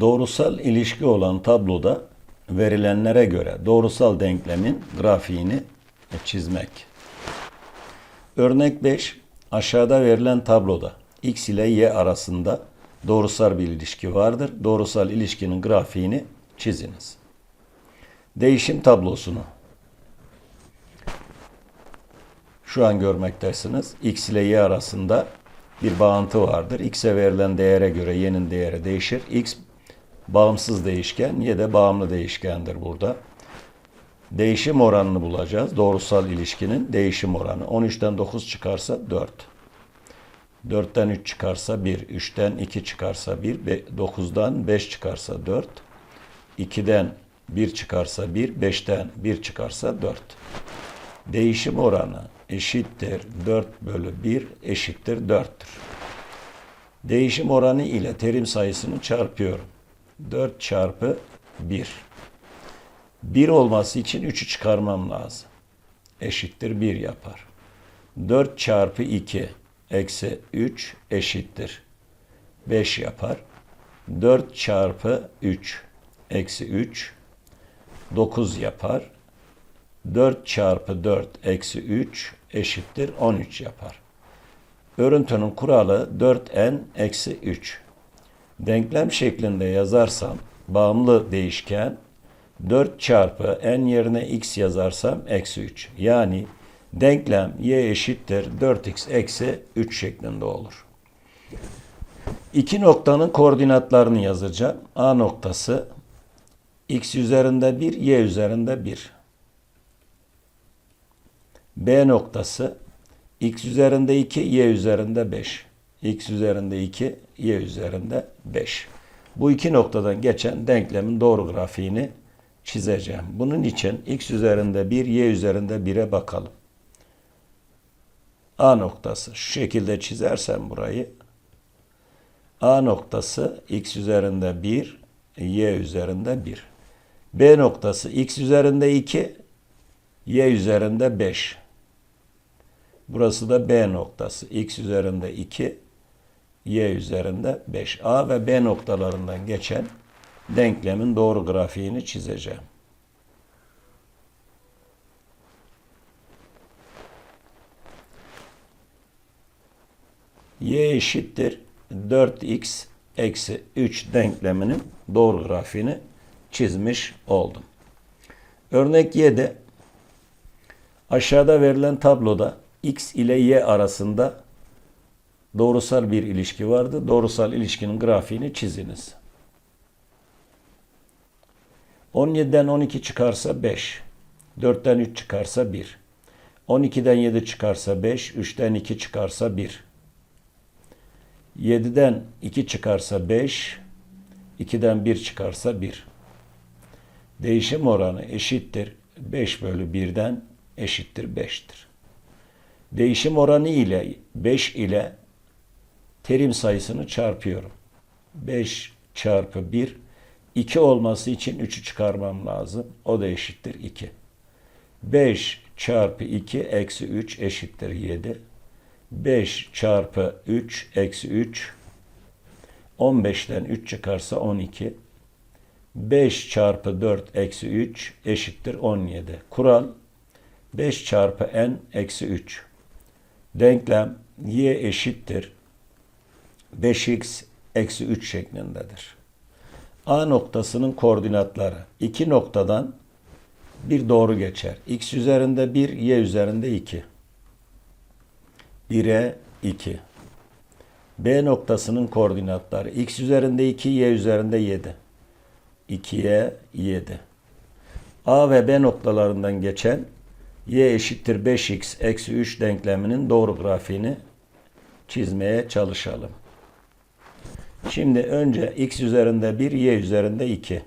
Doğrusal ilişki olan tabloda verilenlere göre doğrusal denklemin grafiğini çizmek. Örnek 5. Aşağıda verilen tabloda x ile y arasında doğrusal bir ilişki vardır. Doğrusal ilişkinin grafiğini çiziniz. Değişim tablosunu şu an görmektesiniz. X ile Y arasında bir bağıntı vardır. X'e verilen değere göre Y'nin değeri değişir. X bağımsız değişken, Y de bağımlı değişkendir burada. Değişim oranını bulacağız. Doğrusal ilişkinin değişim oranı. 13'ten 9 çıkarsa 4. 4'ten 3 çıkarsa 1, 3'ten 2 çıkarsa 1, 9'dan 5 çıkarsa 4, 2'den 1 çıkarsa 1, 5'ten 1 çıkarsa 4. Değişim oranı eşittir 4 bölü 1 eşittir 4'tür. Değişim oranı ile terim sayısını çarpıyorum. 4 çarpı 1. 1 olması için 3'ü çıkarmam lazım. Eşittir 1 yapar. 4 çarpı 2 eksi 3 eşittir 5 yapar. 4 çarpı 3 eksi 3 9 yapar. 4 çarpı 4 eksi 3 eşittir 13 yapar. Örüntünün kuralı 4n eksi 3. Denklem şeklinde yazarsam bağımlı değişken 4 çarpı n yerine x yazarsam eksi 3. Yani denklem y eşittir 4x eksi 3 şeklinde olur. İki noktanın koordinatlarını yazacağım. A noktası x üzerinde 1, y üzerinde 1. B noktası x üzerinde 2, y üzerinde 5. x üzerinde 2, y üzerinde 5. Bu iki noktadan geçen denklemin doğru grafiğini çizeceğim. Bunun için x üzerinde 1, y üzerinde 1'e bakalım. A noktası şu şekilde çizersem burayı A noktası x üzerinde 1, y üzerinde 1. B noktası x üzerinde 2, y üzerinde 5. Burası da B noktası. X üzerinde 2, Y üzerinde 5. A ve B noktalarından geçen denklemin doğru grafiğini çizeceğim. Y eşittir 4x eksi 3 denkleminin doğru grafiğini çizmiş oldum. Örnek 7 aşağıda verilen tabloda x ile y arasında doğrusal bir ilişki vardı. Doğrusal ilişkinin grafiğini çiziniz. 17'den 12 çıkarsa 5. 4'ten 3 çıkarsa 1. 12'den 7 çıkarsa 5. 3'ten 2 çıkarsa 1. 7'den 2 çıkarsa 5. 2'den 1 çıkarsa 1. Değişim oranı eşittir. 5 bölü 1'den eşittir 5'tir. Değişim oranı ile 5 ile terim sayısını çarpıyorum. 5 çarpı 1 2 olması için 3'ü çıkarmam lazım. O da eşittir 2. 5 çarpı 2 eksi 3 eşittir 7. 5 çarpı 3 eksi 3 15'ten 3 çıkarsa 12. 5 çarpı 4 eksi 3 eşittir 17. Kural 5 çarpı n eksi 3. Denklem y eşittir 5x eksi 3 şeklindedir. A noktasının koordinatları iki noktadan bir doğru geçer. X üzerinde 1, y üzerinde 2. 1'e 2. B noktasının koordinatları x üzerinde 2, y üzerinde 7. 2'ye 7. A ve B noktalarından geçen y eşittir 5x eksi 3 denkleminin doğru grafiğini çizmeye çalışalım. Şimdi önce x üzerinde 1, y üzerinde 2.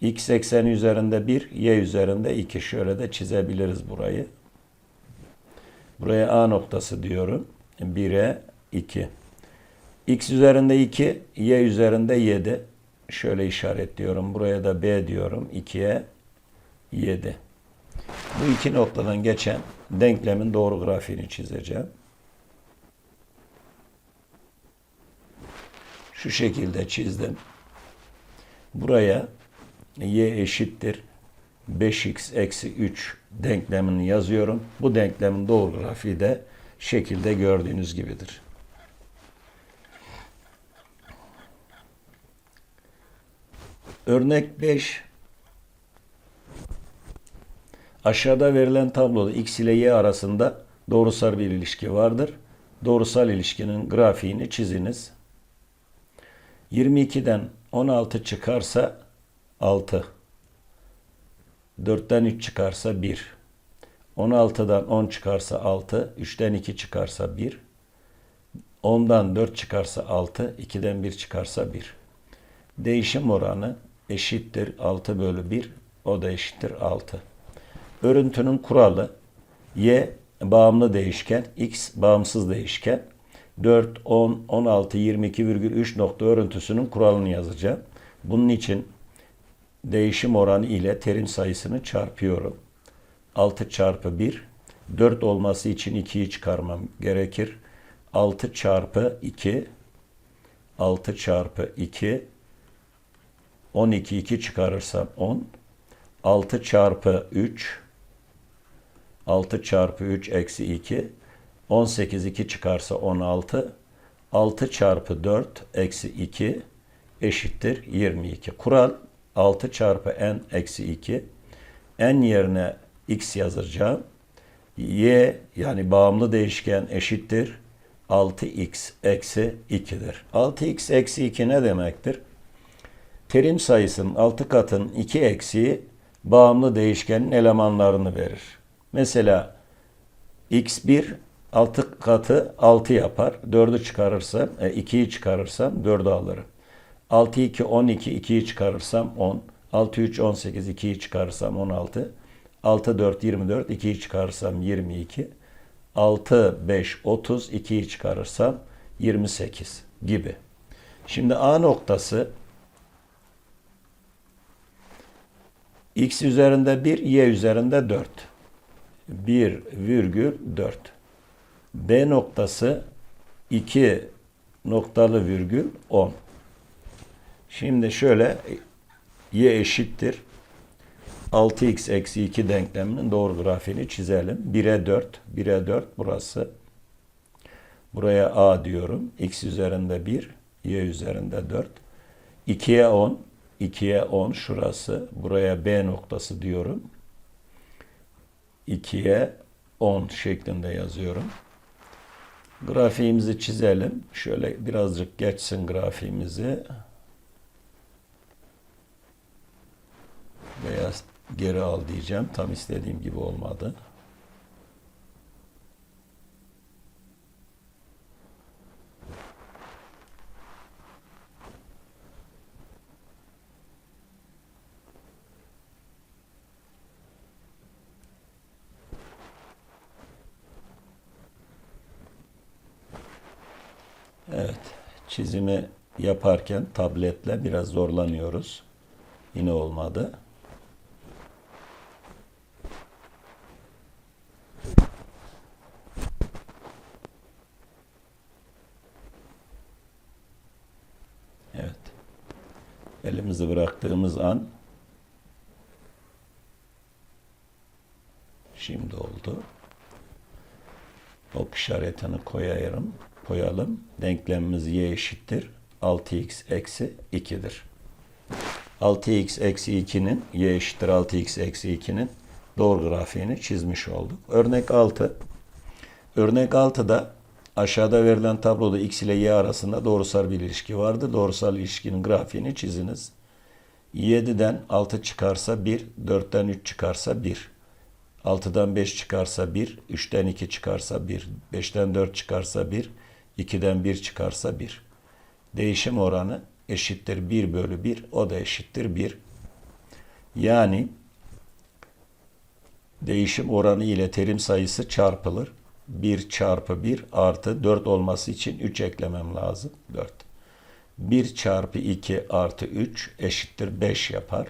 x ekseni üzerinde 1, y üzerinde 2. Şöyle de çizebiliriz burayı. Buraya A noktası diyorum. 1'e 2. x üzerinde 2, y üzerinde 7. Şöyle işaretliyorum. Buraya da B diyorum. 2'ye 7. Bu iki noktadan geçen denklemin doğru grafiğini çizeceğim. Şu şekilde çizdim. Buraya y eşittir 5x eksi 3 denklemini yazıyorum. Bu denklemin doğru grafiği de şekilde gördüğünüz gibidir. Örnek 5 Aşağıda verilen tabloda x ile y arasında doğrusal bir ilişki vardır. Doğrusal ilişkinin grafiğini çiziniz. 22'den 16 çıkarsa 6. 4'ten 3 çıkarsa 1. 16'dan 10 çıkarsa 6. 3'ten 2 çıkarsa 1. 10'dan 4 çıkarsa 6. 2'den 1 çıkarsa 1. Değişim oranı eşittir 6 bölü 1. O da eşittir 6. Örüntünün kuralı y bağımlı değişken, x bağımsız değişken. 4, 10, 16, 22,3 nokta örüntüsünün kuralını yazacağım. Bunun için değişim oranı ile terim sayısını çarpıyorum. 6 çarpı 1. 4 olması için 2'yi çıkarmam gerekir. 6 çarpı 2. 6 çarpı 2. 12 2 çıkarırsam 10. 6 çarpı 3. 6 çarpı 3 eksi 2. 18 2 çıkarsa 16. 6 çarpı 4 eksi 2 eşittir 22. Kural 6 çarpı n eksi 2. n yerine x yazacağım. y yani bağımlı değişken eşittir 6x eksi 2'dir. 6x eksi 2 ne demektir? Terim sayısının 6 katın 2 eksiği bağımlı değişkenin elemanlarını verir. Mesela x1 6 katı 6 yapar. 4'ü çıkarırsam, e, 2'yi çıkarırsam 4'ü alırım. 6 2 12 2'yi çıkarırsam 10. 6 3 18 2'yi çıkarırsam 16. 6 4 24 2'yi çıkarırsam 22. 6 5 30 2'yi çıkarırsam 28 gibi. Şimdi A noktası x üzerinde 1, y üzerinde 4. 1 virgül 4. B noktası 2 noktalı virgül 10. Şimdi şöyle y eşittir 6x eksi 2 denkleminin doğru grafiğini çizelim. 1'e 4, 1'e 4 burası. Buraya a diyorum. x üzerinde 1, y üzerinde 4. 2'ye 10, 2'ye 10 şurası. Buraya b noktası diyorum. 2'ye 10 şeklinde yazıyorum. Grafiğimizi çizelim. Şöyle birazcık geçsin grafiğimizi. Veya geri al diyeceğim. Tam istediğim gibi olmadı. Evet, çizimi yaparken tabletle biraz zorlanıyoruz. Yine olmadı. Evet. Elimizi bıraktığımız an şimdi oldu. Ok işaretini koyarım, koyalım. Denklemimiz y eşittir. 6x eksi 2'dir. 6x eksi 2'nin y eşittir 6x eksi 2'nin doğru grafiğini çizmiş olduk. Örnek 6. Örnek 6'da aşağıda verilen tabloda x ile y arasında doğrusal bir ilişki vardı. Doğrusal ilişkinin grafiğini çiziniz. 7'den 6 çıkarsa 1, 4'ten 3 çıkarsa 1. 6'dan 5 çıkarsa 1, 3'ten 2 çıkarsa 1, 5'ten 4 çıkarsa 1, 2'den 1 çıkarsa 1. Değişim oranı eşittir 1 bölü 1, o da eşittir 1. Yani değişim oranı ile terim sayısı çarpılır. 1 çarpı 1 artı 4 olması için 3 eklemem lazım. 4. 1 çarpı 2 artı 3 eşittir 5 yapar.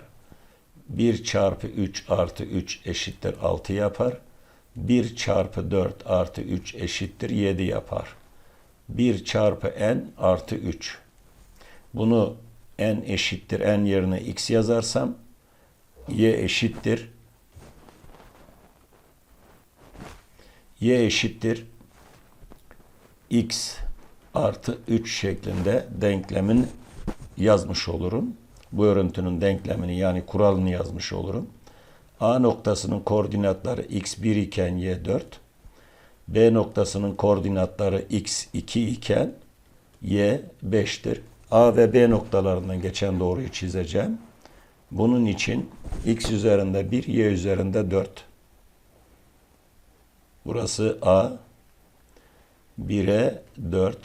1 çarpı 3 artı 3 eşittir 6 yapar. 1 çarpı 4 artı 3 eşittir 7 yapar. 1 çarpı n artı 3. Bunu n eşittir n yerine x yazarsam y eşittir y eşittir x artı 3 şeklinde denklemin yazmış olurum. Bu örüntünün denklemini yani kuralını yazmış olurum. A noktasının koordinatları x1 iken y4, B noktasının koordinatları x2 iken y 5'tir. A ve B noktalarından geçen doğruyu çizeceğim. Bunun için x üzerinde 1, y üzerinde 4. Burası A, 1'e 4.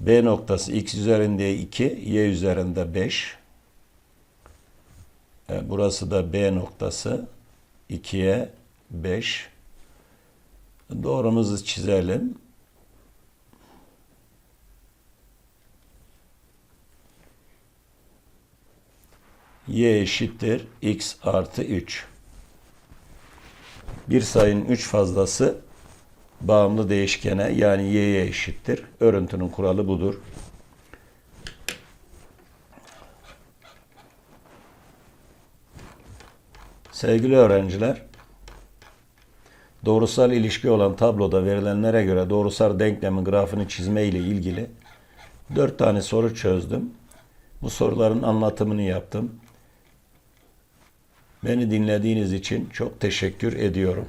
B noktası x üzerinde 2, y üzerinde 5. E, Burası da B noktası 2'ye 5. Doğrumuzu çizelim. y eşittir x artı 3. Bir sayının 3 fazlası bağımlı değişkene yani y'ye eşittir. Örüntünün kuralı budur. Sevgili öğrenciler, doğrusal ilişki olan tabloda verilenlere göre doğrusal denklemin grafını çizme ile ilgili 4 tane soru çözdüm. Bu soruların anlatımını yaptım. Beni dinlediğiniz için çok teşekkür ediyorum.